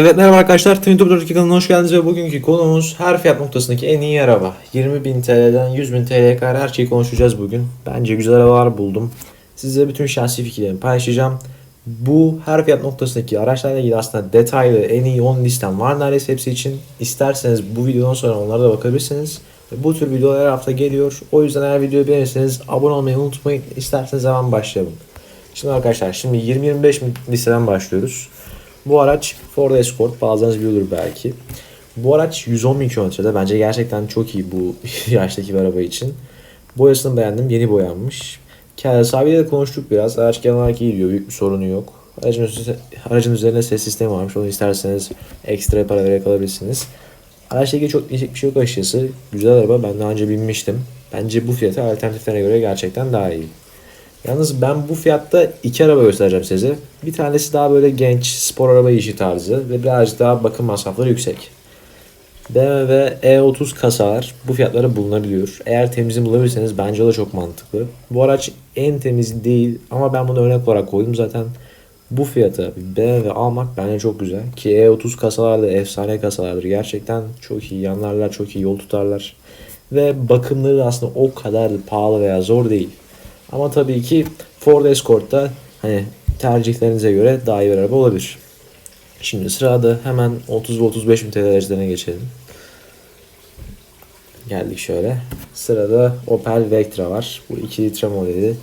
Evet merhaba arkadaşlar. Twin Top 42 kanalına hoş geldiniz ve bugünkü konumuz her fiyat noktasındaki en iyi araba. 20.000 TL'den 100.000 TL'ye kadar her şeyi konuşacağız bugün. Bence güzel arabalar buldum. Size bütün şahsi fikirlerimi paylaşacağım. Bu her fiyat noktasındaki araçlarla ilgili aslında detaylı en iyi 10 listem var neredeyse hepsi için. İsterseniz bu videodan sonra onlara da bakabilirsiniz. Bu tür videolar her hafta geliyor. O yüzden eğer videoyu beğenirseniz abone olmayı unutmayın. İsterseniz hemen başlayalım. Şimdi arkadaşlar şimdi 20-25 listeden başlıyoruz. Bu araç Ford Escort bazılarınız biliyordur belki. Bu araç 110 bin kilometrede bence gerçekten çok iyi bu yaştaki bir araba için. Boyasını beğendim yeni boyanmış. Kendi sahibiyle de konuştuk biraz. Araç genel olarak iyi diyor büyük bir sorunu yok. Aracın, aracın üzerinde ses sistemi varmış. Onu isterseniz ekstra para vererek alabilirsiniz. Araçla ilgili çok değişik bir şey yok açıkçası. Güzel araba ben daha önce binmiştim. Bence bu fiyata alternatiflerine göre gerçekten daha iyi. Yalnız ben bu fiyatta iki araba göstereceğim size. Bir tanesi daha böyle genç spor araba işi tarzı ve birazcık daha bakım masrafları yüksek. BMW E30 kasalar bu fiyatlara bulunabiliyor. Eğer temizini bulabilirseniz bence o da çok mantıklı. Bu araç en temiz değil ama ben bunu örnek olarak koydum zaten. Bu fiyata BMW almak bence çok güzel. Ki E30 kasalar da efsane kasalardır. Gerçekten çok iyi yanlarlar, çok iyi yol tutarlar. Ve bakımları da aslında o kadar da pahalı veya zor değil. Ama tabii ki Ford Escort'ta hani tercihlerinize göre daha iyi bir araba olabilir. Şimdi sırada hemen 30 ve 35 bin TL geçelim. Geldik şöyle. Sırada Opel Vectra var. Bu 2 litre modeli.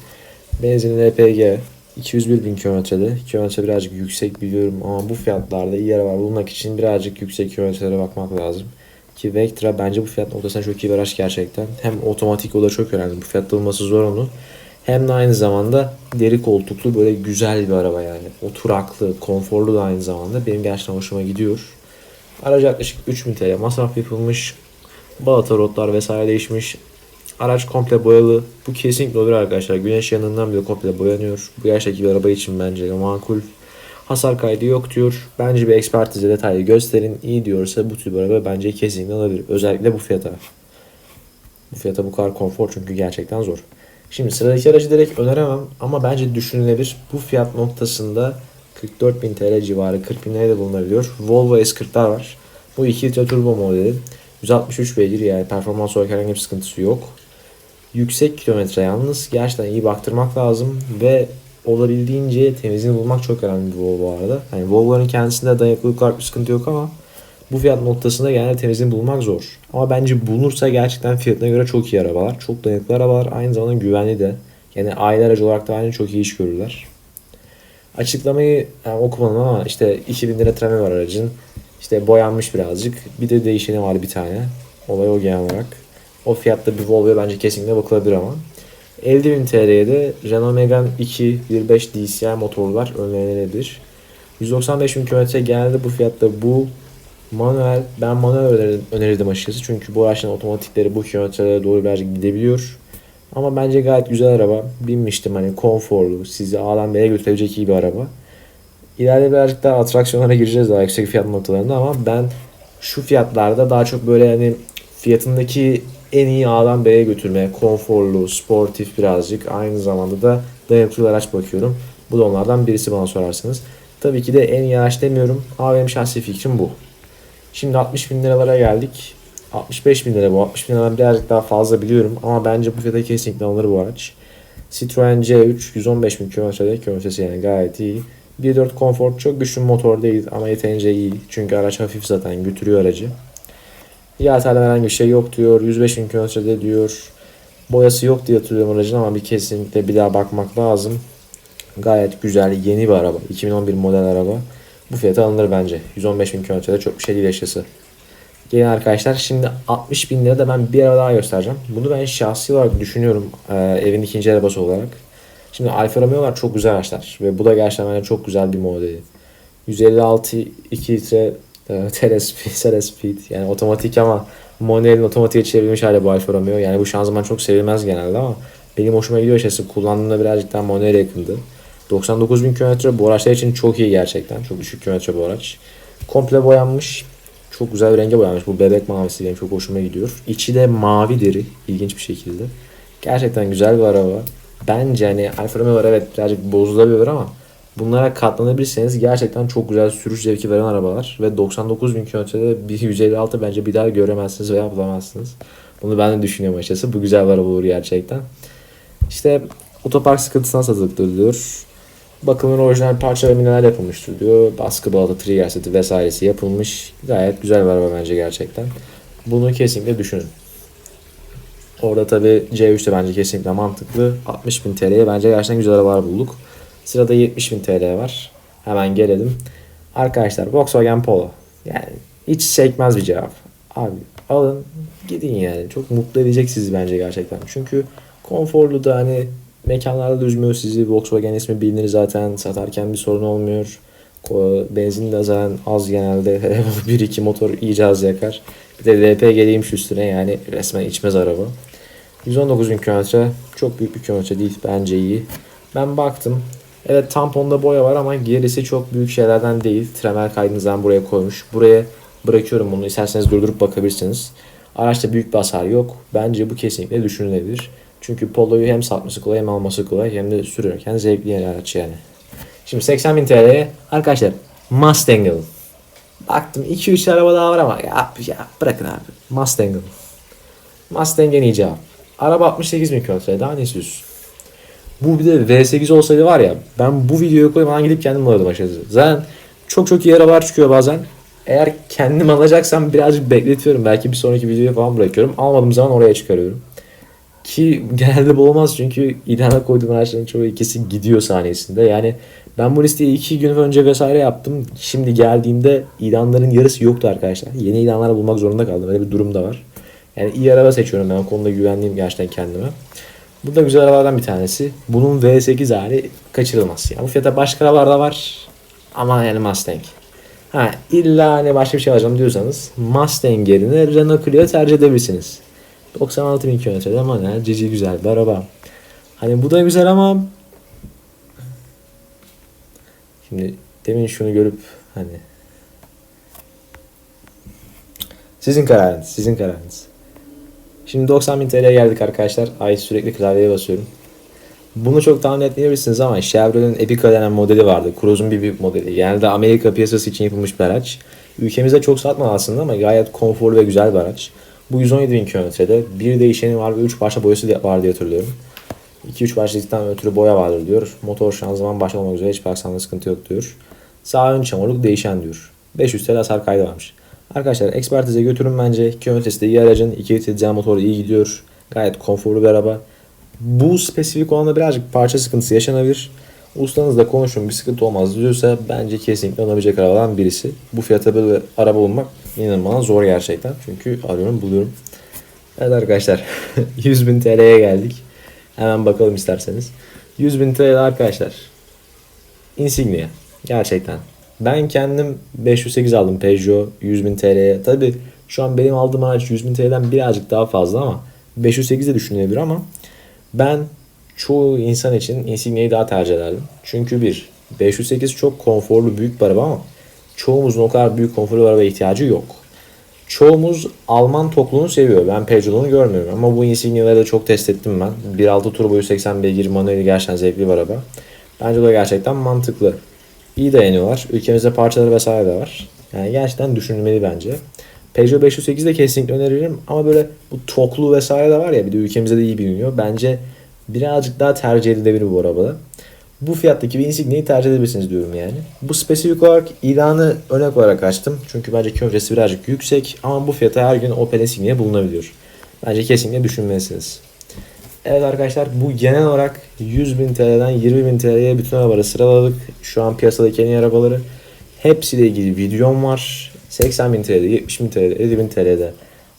Benzinli LPG. 201 bin kilometrede. Kilometre birazcık yüksek biliyorum ama bu fiyatlarda iyi araba bulmak için birazcık yüksek kilometrelere bakmak lazım. Ki Vectra bence bu fiyat noktasında çok iyi bir araç gerçekten. Hem otomatik o da çok önemli. Bu fiyatta bulması zor onu. Hem de aynı zamanda deri koltuklu böyle güzel bir araba yani. Oturaklı, konforlu da aynı zamanda. Benim gerçekten hoşuma gidiyor. Araç yaklaşık 3000 TL masraf yapılmış. Balata rotlar vesaire değişmiş. Araç komple boyalı. Bu kesinlikle olur arkadaşlar. Güneş yanından bile komple boyanıyor. Bu yaştaki bir araba için bence makul. Hasar kaydı yok diyor. Bence bir ekspertize detaylı gösterin. İyi diyorsa bu tür bir araba bence kesinlikle alabilir. Özellikle bu fiyata. Bu fiyata bu kadar konfor çünkü gerçekten zor. Şimdi sıradaki aracı direkt öneremem ama bence düşünülebilir. Bu fiyat noktasında 44.000 TL civarı 40 bin liraya da bulunabiliyor. Volvo S40'lar var. Bu 2 litre turbo modeli. 163 beygir yani performans olarak herhangi bir sıkıntısı yok. Yüksek kilometre yalnız gerçekten iyi baktırmak lazım ve olabildiğince temizliğini bulmak çok önemli bir Volvo arada. Hani Volvo'nun kendisinde dayanıklılık olarak bir sıkıntı yok ama bu fiyat noktasında genelde temizliğini bulmak zor. Ama bence bulunursa gerçekten fiyatına göre çok iyi arabalar. Çok dayanıklı arabalar. Aynı zamanda güvenli de. Yani aile aracı olarak da aynı çok iyi iş görürler. Açıklamayı yani okumadım ama işte 2000 lira treme var aracın. İşte boyanmış birazcık. Bir de değişeni var bir tane. Olay o genel olarak. O fiyatta bir Volvo'ya bence kesinlikle bakılabilir ama. 50.000 TL'ye de Renault Megane 2 1.5 DCI motorlar önerilebilir. 195 bin kilometre genelde bu fiyatta bu manuel ben manuel önerirdim, önerirdim açıkçası çünkü bu araçların otomatikleri bu kilometrelere doğru birazcık gidebiliyor. Ama bence gayet güzel araba. Binmiştim hani konforlu, sizi A'dan B'ye götürebilecek iyi bir araba. İleride birazcık daha atraksiyonlara gireceğiz daha yüksek fiyat noktalarında ama ben şu fiyatlarda daha çok böyle hani fiyatındaki en iyi A'dan B'ye götürmeye, konforlu, sportif birazcık aynı zamanda da dayanıklı araç bakıyorum. Bu da onlardan birisi bana sorarsanız. Tabii ki de en iyi araç demiyorum ama benim şahsi fikrim bu. Şimdi 60 bin liralara geldik. 65 bin lira bu. 60 bin liradan birazcık daha fazla biliyorum ama bence bu fiyata kesinlikle alınır bu araç. Citroen C3 115 bin kilometrede kilometresi yani gayet iyi. 1.4 konfor çok güçlü motor değil ama yeterince iyi. Çünkü araç hafif zaten götürüyor aracı. Yağ tane herhangi bir şey yok diyor. 105 bin kilometrede diyor. Boyası yok diye hatırlıyorum aracın ama bir kesinlikle bir daha bakmak lazım. Gayet güzel yeni bir araba. 2011 model araba. Bu fiyata alınır bence. 115 bin kilometrede çok bir şey değil açıkçası. Gelin arkadaşlar şimdi 60 bin lira da ben bir araba daha göstereceğim. Bunu ben şahsi olarak düşünüyorum e, evin ikinci arabası olarak. Şimdi Alfa Romeo'lar çok güzel araçlar ve bu da gerçekten bence çok güzel bir modeli. 156 2 litre e, telespeed yani otomatik ama manuelin otomatiğe çevrilmiş hali bu Alfa Romeo. Yani bu şanzıman çok sevilmez genelde ama benim hoşuma gidiyor açıkçası. Kullandığımda birazcık daha manuel yakındı. 99 bin kilometre bu araçlar için çok iyi gerçekten. Çok düşük kilometre bu araç. Komple boyanmış. Çok güzel bir renge boyanmış. Bu bebek mavisi benim çok hoşuma gidiyor. İçi de mavi deri. ilginç bir şekilde. Gerçekten güzel bir araba. Bence hani Alfa Romeo'lar evet birazcık bozulabilir ama Bunlara katlanabilirseniz gerçekten çok güzel sürüş zevki veren arabalar. Ve 99 bin kilometrede bir 156 bence bir daha göremezsiniz veya bulamazsınız. Bunu ben de düşünüyorum açıkçası. Bu güzel bir araba olur gerçekten. İşte otopark sıkıntısına satılıktır diyor. Bakımın orijinal parça ve yapılmıştır diyor. Baskı balata, trigger seti vesairesi yapılmış. Gayet güzel bir araba bence gerçekten. Bunu kesinlikle düşünün. Orada tabi C3 de bence kesinlikle mantıklı. 60.000 TL'ye bence gerçekten güzel arabalar bulduk. Sırada 70.000 TL var. Hemen gelelim. Arkadaşlar Volkswagen Polo. Yani hiç çekmez bir cevap. Abi alın gidin yani. Çok mutlu edecek sizi bence gerçekten. Çünkü konforlu da hani mekanlarda da üzmüyor sizi. Volkswagen ismi bilinir zaten. Satarken bir sorun olmuyor. Benzin de zaten az genelde. 1-2 motor iyice az yakar. Bir de LPG geleymiş üstüne yani resmen içmez araba. 119 bin kilometre çok büyük bir kilometre değil bence iyi. Ben baktım. Evet tamponda boya var ama gerisi çok büyük şeylerden değil. Tremer kaydınızdan buraya koymuş. Buraya bırakıyorum bunu. İsterseniz durdurup bakabilirsiniz. Araçta büyük bir hasar yok. Bence bu kesinlikle düşünülebilir. Çünkü Polo'yu hem satması kolay hem alması kolay hem de sürerken zevkli bir araç yani. Şimdi 80 bin TL'ye arkadaşlar Mustang alın. Baktım 2-3 araba daha var ama ya, ya bırakın abi. Mustang alın. Mustang en iyi cevap. Araba 68 bin kilometre daha ne istiyorsun? Bu bir de V8 olsaydı var ya ben bu videoyu koymadan gidip kendim alırdım açıkçası. Zaten çok çok iyi arabalar çıkıyor bazen. Eğer kendim alacaksam birazcık bekletiyorum. Belki bir sonraki videoya falan bırakıyorum. Almadığım zaman oraya çıkarıyorum. Ki genelde bu olmaz çünkü ilana koyduğum araçların çoğu ikisi gidiyor saniyesinde. Yani ben bu listeyi iki gün önce vesaire yaptım. Şimdi geldiğimde ilanların yarısı yoktu arkadaşlar. Yeni ilanlar bulmak zorunda kaldım. Öyle bir durum da var. Yani iyi araba seçiyorum ben. O konuda güvenliyim gerçekten kendime. Bu da güzel arabalardan bir tanesi. Bunun V8 hali kaçırılmaz. Yani bu fiyata başka arabalar da var. Ama yani Mustang. Ha illa hani başka bir şey alacağım diyorsanız Mustang yerine Renault Clio tercih edebilirsiniz. 96 bin kilometrede ama ne cici güzel bir araba. Hani bu da güzel ama şimdi demin şunu görüp hani sizin kararınız, sizin kararınız. Şimdi 90 bin TL'ye geldik arkadaşlar. Ay sürekli klavyeye basıyorum. Bunu çok tahmin etmeyebilirsiniz ama Chevrolet'in Epica denen modeli vardı. Cruise'un bir büyük modeli. Yani de Amerika piyasası için yapılmış bir araç. Ülkemizde çok satmadı aslında ama gayet konforlu ve güzel bir araç. Bu 117 bin kilometrede. Bir değişeni var ve 3 parça boyası var diye hatırlıyorum. 2-3 parçalıktan ötürü boya vardır diyor. Motor şanzıman başta olmak üzere hiçbir aksanda sıkıntı yok diyor. Sağ ön çamurluk değişen diyor. 500 TL hasar kaydı varmış. Arkadaşlar ekspertize götürün bence. Kilometresi de iyi aracın. 2 litre dizel motoru iyi gidiyor. Gayet konforlu bir araba. Bu spesifik olanda birazcık parça sıkıntısı yaşanabilir. Ustanızla konuşun bir sıkıntı olmaz diyorsa bence kesinlikle alınabilecek arabadan birisi. Bu fiyata böyle araba bulmak inanılmaz zor gerçekten. Çünkü arıyorum buluyorum. Evet arkadaşlar 100 bin TL'ye geldik. Hemen bakalım isterseniz. 100 bin TL arkadaşlar. Insignia. Gerçekten. Ben kendim 508 aldım Peugeot 100 bin TL'ye. Tabi şu an benim aldığım araç 100 bin TL'den birazcık daha fazla ama 508 de düşünülebilir ama ben çoğu insan için Insignia'yı daha tercih ederdim. Çünkü bir 508 çok konforlu büyük bir araba ama çoğumuzun o kadar büyük konforlu bir arabaya ihtiyacı yok. Çoğumuz Alman tokluğunu seviyor. Ben Peugeot'unu görmüyorum ama bu Insignia'ları da çok test ettim ben. 1.6 turbo 180 beygir manueli gerçekten zevkli bir araba. Bence da gerçekten mantıklı. İyi dayanıyorlar. Ülkemizde parçaları vesaire de var. Yani gerçekten düşünülmeli bence. Peugeot 508 de kesinlikle öneririm ama böyle bu toklu vesaire de var ya bir de ülkemizde de iyi biliniyor. Bence birazcık daha tercih edilebilir bu arabada. Bu fiyattaki bir Insignia'yı tercih edebilirsiniz diyorum yani. Bu spesifik olarak ilanı örnek olarak açtım. Çünkü bence kilometresi birazcık yüksek ama bu fiyata her gün Opel Insignia bulunabiliyor. Bence kesinlikle düşünmelisiniz. Evet arkadaşlar bu genel olarak 100.000 TL'den 20.000 TL'ye bütün arabaları sıraladık. Şu an piyasadaki en iyi arabaları. Hepsiyle ilgili videom var. 80.000 TL'de, 70.000 TL'de, 50.000 TL'de.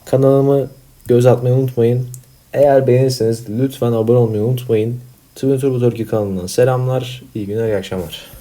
Kanalımı göz atmayı unutmayın. Eğer beğenirseniz lütfen abone olmayı unutmayın. Twin Turbo Turkey kanalından selamlar. İyi günler, iyi akşamlar.